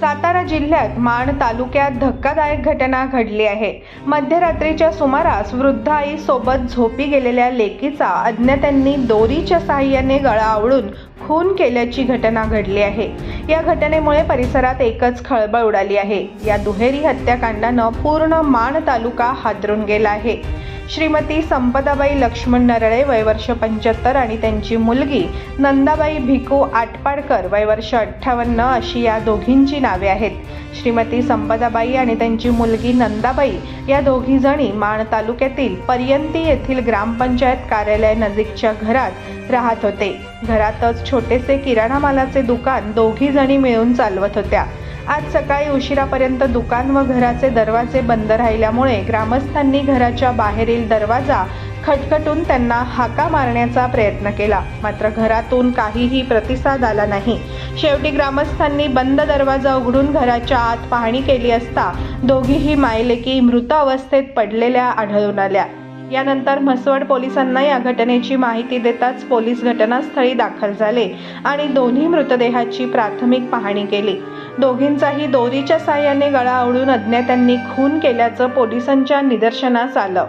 सातारा जिल्ह्यात माण तालुक्यात धक्कादायक घटना घडली आहे. मध्यरात्रीच्या सुमारास वृद्ध आई सोबत झोपी गेलेल्या लेकीचा अज्ञातांनी दोरीच्या सहाय्याने गळा आवळून खून केल्याची घटना घडली आहे. या घटनेमुळे परिसरात एकच खळबळ उडाली आहे. या दुहेरी हत्याकांडानं पूर्ण माण तालुका हादरून गेला आहे. श्रीमती संपदाबाई लक्ष्मण नरळे वयवर्ष पंच्याहत्तर आणि त्यांची मुलगी नंदाबाई भिकू आटपाडकर वयवर्ष अठ्ठावन्न अशी या दोघींची नावे आहेत. श्रीमती संपदाबाई आणि त्यांची मुलगी नंदाबाई या दोघी जणी माण तालुक्यातील पर्यंती येथील ग्रामपंचायत कार्यालय नजीकच्या घरात राहत होते. घरातच छोटेसे किराणा मालाचे दुकान दोघी जणी मिळून चालवत होत्या. आज सकाळी उशिरापर्यंत दुकान व घराचे दरवाजे बंद राहिल्यामुळे ग्रामस्थांनी घराच्या बाहेरील दरवाजा खटखटून त्यांना हाका मारण्याचा प्रयत्न केला. मात्र घरातून काहीही प्रतिसाद आला नाही. शेवटी ग्रामस्थांनी बंद दरवाजा उघडून घराच्या आत पाहणी केली असता दोघीही मायलेकी मृत अवस्थेत पडलेल्या आढळून आल्या. यानंतर म्हसवड पोलिसांना या घटनेची माहिती देताच पोलीस घटनास्थळी दाखल झाले आणि दोन्ही मृतदेहाची प्राथमिक पाहणी केली. दोघींचाही दोरीच्या साह्याने गळा आवडून अज्ञातांनी खून केल्याचं पोलिसांच्या निदर्शनास आलं.